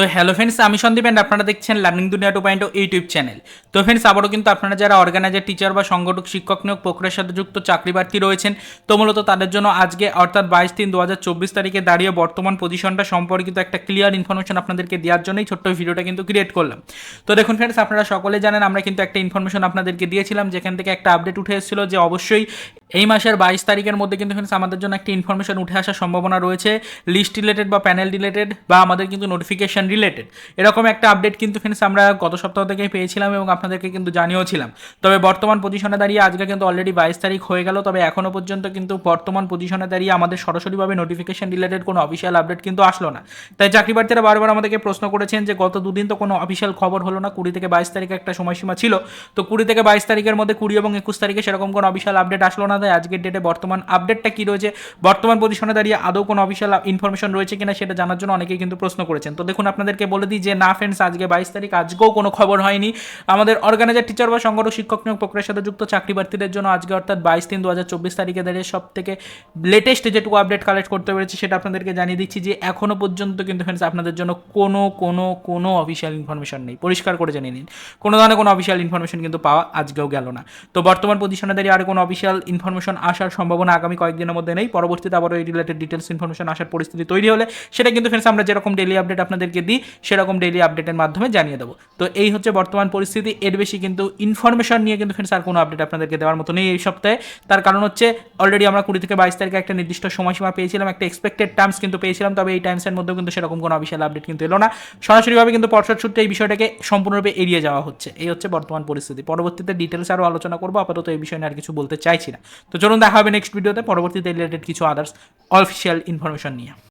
তো hello friends আমি Sandeep and আপনারা দেখছেন learning Duniya two point YouTube channel তো ফ্রেন্ডস আবারও কিন্তু আপনারা যারা অর্গানাইজার টিচার বা সংগঠক, শিক্ষক নিয়োগ প্রক্রিয়ার সাথে যুক্ত, চাকরি প্রার্থী রয়েছেন, তো মূলত তাদের জন্য আজকে অর্থাৎ বাইশ তিন দু হাজার চব্বিশ তারিখে দাঁড়িয়ে বর্তমান পজিশনটা সম্পর্কিত একটা ক্লিয়ার ইনফরমেশন আপনাদেরকে দেওয়ার জন্যই ছোট্ট ভিডিওটা কিন্তু ক্রিয়েট করলাম। তো দেখুন ফ্রেন্ডস আপনারা সকলে জানেন, আমরা কিন্তু একটা ইনফরমেশন আপনাদেরকে দিয়েছিলাম, যেখান থেকে একটা আপডেট উঠে এসেছিল যে অবশ্যই এই মাসের বাইশ তারিখের মধ্যে কিন্তু ফ্রেন্ডস আমাদের জন্য একটি ইনফরমেশন উঠে আসার সম্ভাবনা রয়েছে। লিস্ট রিলেটেড বা প্যানেল রিলেটেড বা আমাদের কিন্তু নোটিফিকেশন রিলেটেড এরকম একটা আপডেট কিন্তু ফ্রেন্ডস আমরা গত সপ্তাহ থেকে পেয়েছিলাম এবং আপনাদেরকে কিন্তু জানিয়েওছিলাম। তবে বর্তমান পজিশনে দাঁড়িয়ে আজকে কিন্তু অলরেডি বাইশ তারিখ হয়ে গেল, তবে এখনও পর্যন্ত কিন্তু বর্তমান পজিশনে দাঁড়িয়ে আমাদের সরাসরিভাবে নোটিফিকেশন রিলেটেড কোনো অফিসিয়াল আপডেট কিন্তু আসলো না। তাই চাকরি প্রার্থীরা বারবার আমাদেরকে প্রশ্ন করেছেন যে, গত দুদিন তো কোনো অফিসিয়াল খবর হলো না, কুড়ি থেকে বাইশ তারিখে একটা সময়সীমা ছিল। তো কুড়ি থেকে বাইশ তারিখের মধ্যে কুড়ি এবং একুশ তারিখে সেরকম কোনো অফিসিয়াল আপডেট আসলো না। তাই আজকের ডেটে বর্তমান আপডেটটা কী রয়েছে? বর্তমান পজিশনে দাঁড়িয়ে আদৌ কোনো অফিসিয়াল ইনফরমেশন রয়েছে কিনা সেটা জানার জন্য অনেকেই কিন্তু প্রশ্ন করেছেন। তো দেখুন, আপনাদেরকে বলে দিই যে না ফ্রেন্ডস আজকে বাইশ তারিখ, আজকেও কোনো খবর হয়নি। আমাদের অর্গানাইজার টিচার বা সংগঠক, শিক্ষক নিয়োগ প্রক্রিয়ার সাথে যুক্ত চাকরি প্রার্থীদের জন্য আজকে অর্থাৎ বাইশ তিন দু হাজার চব্বিশ তারিখে দাঁড়িয়ে সব থেকে লেটেস্ট যেটুকু আপডেট কালেক্ট করতে পেরেছি সেটা আপনাদেরকে জানিয়ে দিচ্ছি যে এখনও পর্যন্ত কিন্তু ফ্রেন্ডস আপনাদের জন্য কোনো কোনো কোনো অফিসিয়াল ইনফরমেশন নেই। পরিষ্কার করে জেনে নিন। কোনো ধরনের কোনো অফিসিয়াল ইনফরমেশন কিন্তু পাওয়া আজকেও গেল না। তো বর্তমান পজিশনে দাঁড়িয়ে আর কোনো অফিসিয়াল ইনফরমেশন আসার সম্ভাবনা আগামী কয়েকদিনের মধ্যে নেই। পরবর্তীতে আবারও এই রিলেটেড ডিটেলস ইনফরমেশন আসার পরিস্থিতি তৈরি হলে সেটা কিন্তু ফ্রেন্ডস আমরা যেরকম ডেলি আপডেট আপনাদেরকে দিই, সেরকম ডেলি আপডেটের মাধ্যমে জানিয়ে দেবো। তো এই হচ্ছে বর্তমান পরিস্থিতি। এর বেশি কিন্তু ইনফরমেশন নিয়ে কিন্তু ফ্রেন্ডস আর কোনো আপডেট আপনাদেরকে দেওয়ার মতো নেই এই সপ্তাহে। তার কারণ হচ্ছে অলরেডি আমরা কুড়ি থেকে বাইশ তারিখে একটা নির্দিষ্ট সময়সীমা পেয়েছিলাম, একটা এক্সপেক্টেড টার্মস কিন্তু পেয়েছিলাম, তবে এই টাইমসের মধ্যেও কিন্তু সেরকম কোনো অফিসিয়াল আপডেট কিন্তু এলো না। সরাসরিভাবে কিন্তু পর্ষদ সূত্রে এই বিষয়টাকে সম্পূর্ণরূপে এড়িয়ে যাওয়া হচ্ছে। এই হচ্ছে বর্তমান পরিস্থিতি। পরবর্তীতে ডিটেলস আরও আলোচনা করব। আপাতত এই বিষয়ে নিয়ে আর কিছু বলতে চাইছি না। তো চলুন দেখা হবে নেক্সট ভিডিওতে পরবর্তীতে রিলেটেড কিছু আদার্স অফিসিয়াল ইনফরমেশন নিয়ে।